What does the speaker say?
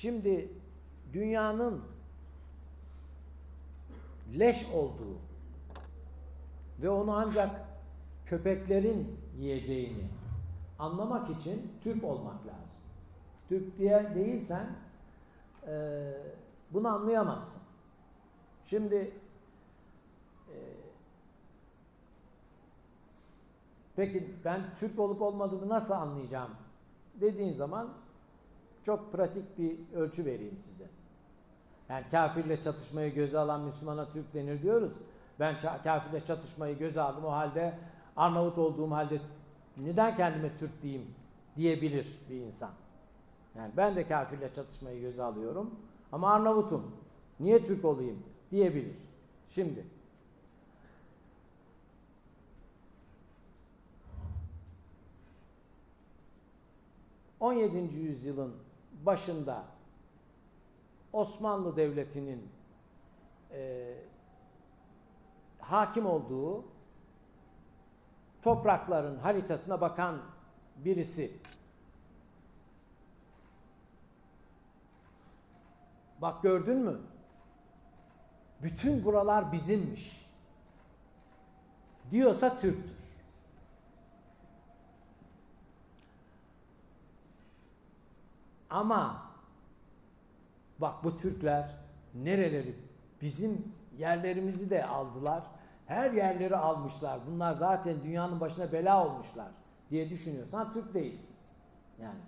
Şimdi dünyanın leş olduğu ve onu ancak köpeklerin yiyeceğini anlamak için Türk olmak lazım. Türk diye değilsen e, bunu anlayamazsın. Şimdi e, peki ben Türk olup olmadığını nasıl anlayacağım dediğin zaman çok pratik bir ölçü vereyim size. Yani kafirle çatışmayı göze alan Müslümana Türk denir diyoruz. Ben kafirle çatışmayı göze aldım o halde Arnavut olduğum halde neden kendime Türk diyeyim diyebilir bir insan. Yani ben de kafirle çatışmayı göze alıyorum ama Arnavut'um. Niye Türk olayım diyebilir. Şimdi 17. yüzyılın başında Osmanlı Devleti'nin e, hakim olduğu toprakların haritasına bakan birisi bak gördün mü? Bütün buralar bizimmiş. Diyorsa Türktür. Ama bak bu Türkler nereleri bizim yerlerimizi de aldılar. Her yerleri almışlar. Bunlar zaten dünyanın başına bela olmuşlar diye düşünüyorsan Türk değilsin. Yani